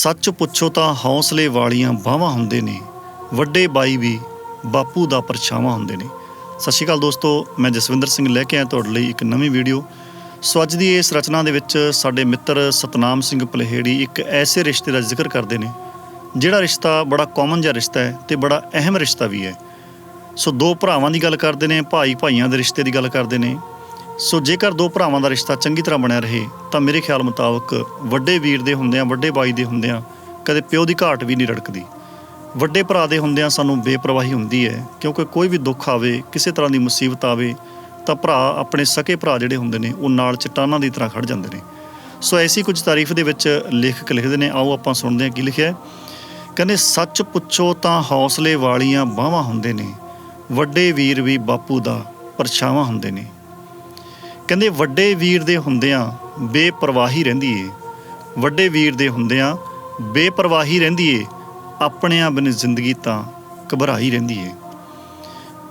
ਸੱਚ ਪੁੱਛੋ ਤਾਂ ਹੌਸਲੇ ਵਾਲੀਆਂ ਬਾਹਾਂ ਹੁੰਦੇ ਨੇ। ਵੱਡੇ ਬਾਈ ਵੀ ਬਾਪੂ ਦਾ ਪਰਛਾਵਾਂ ਹੁੰਦੇ ਨੇ। ਸਤਿ ਸ਼੍ਰੀ ਅਕਾਲ ਦੋਸਤੋ, ਮੈਂ ਜਸਵਿੰਦਰ ਸਿੰਘ ਲੈ ਕੇ ਆਇਆ ਤੁਹਾਡੇ ਲਈ ਇੱਕ ਨਵੀਂ ਵੀਡੀਓ। ਸੋ ਅੱਜ ਦੀ ਇਸ ਰਚਨਾ ਦੇ ਵਿੱਚ ਸਾਡੇ ਮਿੱਤਰ ਸਤਨਾਮ ਸਿੰਘ ਪਲਹੇੜੀ ਇੱਕ ਐਸੇ ਰਿਸ਼ਤੇ ਦਾ ਜ਼ਿਕਰ ਕਰਦੇ ਨੇ, ਜਿਹੜਾ ਰਿਸ਼ਤਾ ਬੜਾ ਕਾਮਨ ਜਿਹਾ ਰਿਸ਼ਤਾ ਹੈ ਤੇ ਬੜਾ ਅਹਿਮ ਰਿਸ਼ਤਾ ਵੀ ਹੈ। ਸੋ ਦੋ ਭਰਾਵਾਂ ਦੀ ਗੱਲ ਕਰਦੇ ਨੇ ਭਾਈ ਭਾਈਆਂ ਦੇ ਰਿਸ਼ਤੇ ਦੀ ਗੱਲ ਕਰਦੇ ਨੇ ਸੋ ਜੇਕਰ ਦੋ ਭਰਾਵਾਂ ਦਾ ਰਿਸ਼ਤਾ ਚੰਗੀ ਤਰ੍ਹਾਂ ਬਣਿਆ ਰਹੇ, ਤਾਂ ਮੇਰੇ ਖਿਆਲ ਮੁਤਾਬਕ ਵੱਡੇ ਵੀਰ ਦੇ ਹੁੰਦਿਆਂ, ਵੱਡੇ ਬਾਈ ਦੇ ਹੁੰਦਿਆਂ ਕਦੇ ਪਿਓ ਦੀ ਘਾਟ ਵੀ ਨਹੀਂ ਰੜਕਦੀ। ਵੱਡੇ ਭਰਾ ਦੇ ਹੁੰਦਿਆਂ ਸਾਨੂੰ ਬੇਪਰਵਾਹੀ ਹੁੰਦੀ ਹੈ, ਕਿਉਂਕਿ ਕੋਈ ਵੀ ਦੁੱਖ ਆਵੇ, ਕਿਸੇ ਤਰ੍ਹਾਂ ਦੀ ਮੁਸੀਬਤ ਆਵੇ, ਤਾਂ ਭਰਾ ਆਪਣੇ ਸਕੇ ਭਰਾ ਜਿਹੜੇ ਹੁੰਦੇ ਨੇ, ਉਹ ਨਾਲ ਚਟਾਨਾਂ ਦੀ ਤਰ੍ਹਾਂ ਖੜ ਜਾਂਦੇ ਨੇ। ਸੋ ਐਸੀ ਕੁਝ ਤਾਰੀਫ ਦੇ ਵਿੱਚ ਲੇਖਕ ਲਿਖਦੇ ਨੇ, ਆਓ ਆਪਾਂ ਸੁਣਦੇ ਹਾਂ ਕੀ ਲਿਖਿਆ ਕਹਿੰਦੇ, ਸੱਚ ਪੁੱਛੋ ਤਾਂ ਹੌਸਲੇ ਵਾਲੀਆਂ ਬਾਹਾਂ ਹੁੰਦੇ ਨੇ, ਵੱਡੇ ਵੀਰ ਵੀ ਬਾਪੂ ਦਾ ਪਰਛਾਵਾਂ ਹੁੰਦੇ ਨੇ। ਕਹਿੰਦੇ ਵੱਡੇ ਵੀਰ ਦੇ ਹੁੰਦਿਆਂ ਬੇਪਰਵਾਹੀ ਰਹਿੰਦੀ ਏ। ਵੱਡੇ ਵੀਰ ਦੇ ਹੁੰਦਿਆਂ ਬੇਪਰਵਾਹੀ ਰਹਿੰਦੀ ਏ ਆਪਣਿਆਂ ਬਿਨ ਜ਼ਿੰਦਗੀ ਤਾਂ ਘਬਰਾਈ ਰਹਿੰਦੀ ਏ।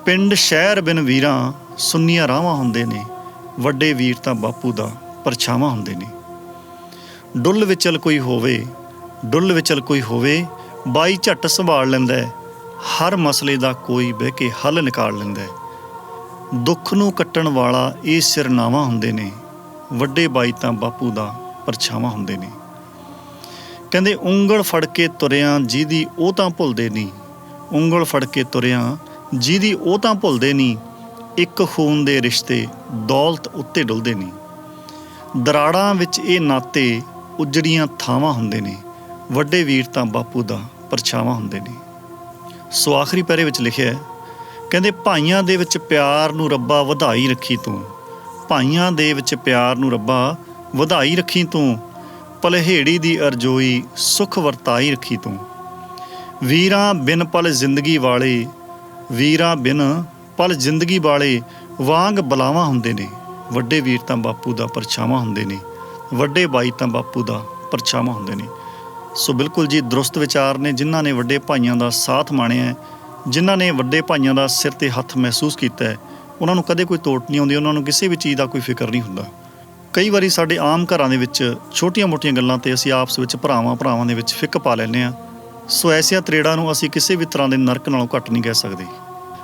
ਪਿੰਡ, ਸ਼ਹਿਰ ਬਿਨ ਵੀਰਾਂ ਸੁੰਨੀਆਂ ਰਾਵਾਂ ਹੁੰਦੇ ਨੇ, ਵੱਡੇ ਵੀਰ ਤਾਂ ਬਾਪੂ ਦਾ ਪਰਛਾਵਾਂ ਹੁੰਦੇ ਨੇ। ਡੁੱਲ ਵਿਚਲ ਕੋਈ ਹੋਵੇ, ਡੁੱਲ ਵਿਚਲ ਕੋਈ ਹੋਵੇ, ਬਾਈ ਝੱਟ ਸੰਭਾਲ ਲੈਂਦਾ ਹਰ ਮਸਲੇ ਦਾ ਕੋਈ ਬਹਿ ਕੇ ਹੱਲ ਨਿਕਾਲ ਲੈਂਦਾ ਦੁੱਖ ਨੂੰ ਕੱਟਣ ਵਾਲਾ ਇਹ ਸਿਰਨਾਵਾ ਹੁੰਦੇ ਨੇ, ਵੱਡੇ ਬਾਈ ਤਾਂ ਬਾਪੂ ਦਾ ਪਰਛਾਵਾਂ ਹੁੰਦੇ ਨੇ। ਕਹਿੰਦੇ, ਉਂਗਲ ਫੜ ਕੇ ਤੁਰਿਆਂ ਜਿਹਦੀ ਉਹ ਤਾਂ ਭੁੱਲਦੇ ਨਹੀਂ ਉਂਗਲ ਫੜ ਕੇ ਤੁਰਿਆਂ ਜਿਹਦੀ ਉਹ ਤਾਂ ਭੁੱਲਦੇ ਨਹੀਂ ਇੱਕ ਖੂਨ ਦੇ ਰਿਸ਼ਤੇ ਦੌਲਤ ਉੱਤੇ ਡੁੱਲਦੇ ਨਹੀਂ ਦਰਾੜਾਂ ਵਿੱਚ ਇਹ ਨਾਤੇ ਉਜੜੀਆਂ ਥਾਵਾਂ ਹੁੰਦੇ ਨੇ। ਵੱਡੇ ਵੀਰ ਤਾਂ ਬਾਪੂ ਦਾ ਪਰਛਾਵਾਂ ਹੁੰਦੇ ਨੇ। ਸੋ ਆਖਰੀ ਪੈਰੇ ਵਿੱਚ ਲਿਖਿਆ ਹੈ ਕਹਿੰਦੇ, ਭਾਈਆਂ ਦੇ ਵਿੱਚ ਪਿਆਰ ਨੂੰ ਰੱਬਾ ਵਧਾਈ ਰੱਖੀ ਤੂੰ। ਭਾਈਆਂ ਦੇ ਵਿੱਚ ਪਿਆਰ ਨੂੰ ਰੱਬਾ ਵਧਾਈ ਰੱਖੀ ਤੂੰ। ਪਲਹੇੜੀ ਦੀ ਅਰਜੋਈ ਸੁਖ ਵਰਤਾਈ ਰੱਖੀ ਤੂੰ। ਵੀਰਾਂ ਬਿਨ ਪਲ ਜ਼ਿੰਦਗੀ ਵਾਲੇ, ਵੀਰਾਂ ਬਿਨ ਪਲ ਜ਼ਿੰਦਗੀ ਵਾਲੇ ਵਾਂਗ ਬਲਾਵਾਂ ਹੁੰਦੇ ਨੇ। ਵੱਡੇ ਵੀਰ ਤਾਂ ਬਾਪੂ ਦਾ ਪਰਛਾਵਾਂ ਹੁੰਦੇ ਨੇ। ਵੱਡੇ ਬਾਈ ਤਾਂ ਬਾਪੂ ਦਾ ਪਰਛਾਵਾਂ ਹੁੰਦੇ ਨੇ। ਸੋ ਬਿਲਕੁਲ ਜੀ, ਦਰੁਸਤ ਵਿਚਾਰ ਨੇ, ਜਿਨ੍ਹਾਂ ਨੇ ਵੱਡੇ ਭਾਈਆਂ ਦਾ ਸਾਥ ਮਾਣਿਆ ਜਿਨ੍ਹਾਂ ਨੇ ਵੱਡੇ ਭਾਈਆਂ ਦਾ ਸਿਰ ਤੇ ਹੱਥ ਮਹਿਸੂਸ ਕੀਤਾ ਹੈ, ਉਹਨਾਂ ਨੂੰ ਕਦੇ ਕੋਈ ਤੋਟ ਨਹੀਂ ਆਉਂਦੀ, ਉਹਨਾਂ ਨੂੰ ਕਿਸੇ ਵੀ ਚੀਜ਼ ਦਾ ਕੋਈ ਫਿਕਰ ਨਹੀਂ ਹੁੰਦਾ। ਕਈ ਵਾਰੀ ਸਾਡੇ ਆਮ ਘਰਾਂ ਦੇ ਵਿੱਚ ਛੋਟੀਆਂ-ਮੋਟੀਆਂ ਗੱਲਾਂ ਤੇ ਅਸੀਂ ਆਪਸ ਵਿੱਚ ਭਰਾਵਾਂ ਭਰਾਵਾਂ ਦੇ ਵਿੱਚ ਫਿੱਕ ਪਾ ਲੈਂਦੇ ਆ ਸੋ ਐਸੀਆਂ ਤਰੇੜਾਂ ਨੂੰ ਅਸੀਂ ਕਿਸੇ ਵੀ ਤਰ੍ਹਾਂ ਦੇ ਨਰਕ ਨਾਲੋਂ ਘੱਟ ਨਹੀਂ ਕਹਿ ਸਕਦੇ।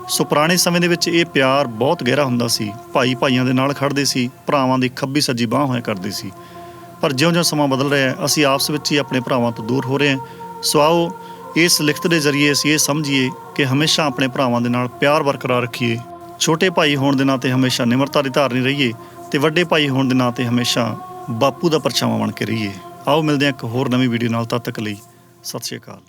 ਸੋ ਪੁਰਾਣੇ ਸਮੇਂ ਦੇ ਵਿੱਚ ਇਹ ਪਿਆਰ ਬਹੁਤ ਗਹਿਰਾ ਹੁੰਦਾ ਸੀ। ਭਾਈ ਭਾਈਆਂ ਦੇ ਨਾਲ ਖੜਦੇ ਸੀ, ਭਰਾਵਾਂ ਦੀ ਖੱਬੀ ਸੱਜੀ ਬਾਹ ਹੋਇਆ ਕਰਦੇ ਸੀ। ਪਰ ਜਿਉਂ-ਜਿਉਂ ਸਮਾਂ ਬਦਲ ਰਿਹਾ ਹੈ, ਅਸੀਂ ਆਪਸ ਵਿੱਚ ਹੀ ਆਪਣੇ ਭਰਾਵਾਂ ਤੋਂ ਦੂਰ ਹੋ ਰਹੇ ਹਾਂ। ਸੋ ਆਓ ਇਸ ਲਿਖਤ ਦੇ ਜ਼ਰੀਏ ਅਸੀਂ ਇਹ ਸਮਝੀਏ ਕਿ ਹਮੇਸ਼ਾ ਆਪਣੇ ਭਰਾਵਾਂ ਦੇ ਨਾਲ ਪਿਆਰ ਬਰਕਰਾਰ ਰੱਖੀਏ। ਛੋਟੇ ਭਾਈ ਹੋਣ ਦੇ ਨਾਤੇ ਹਮੇਸ਼ਾ ਨਿਮਰਤਾ ਦੀ ਧਾਰਨੀ ਰਹੀਏ ਤੇ ਵੱਡੇ ਭਾਈ ਹੋਣ ਦੇ ਨਾਤੇ ਹਮੇਸ਼ਾ ਬਾਪੂ ਦਾ ਪਰਛਾਵਾਂ ਬਣ ਕੇ ਰਹੀਏ। ਆਓ ਮਿਲਦੇ ਹਾਂ ਇੱਕ ਹੋਰ ਨਵੀਂ ਵੀਡੀਓ ਨਾਲ ਤਦ ਤੱਕ ਲਈ ਸਤਿ ਸ਼੍ਰੀ ਅਕਾਲ।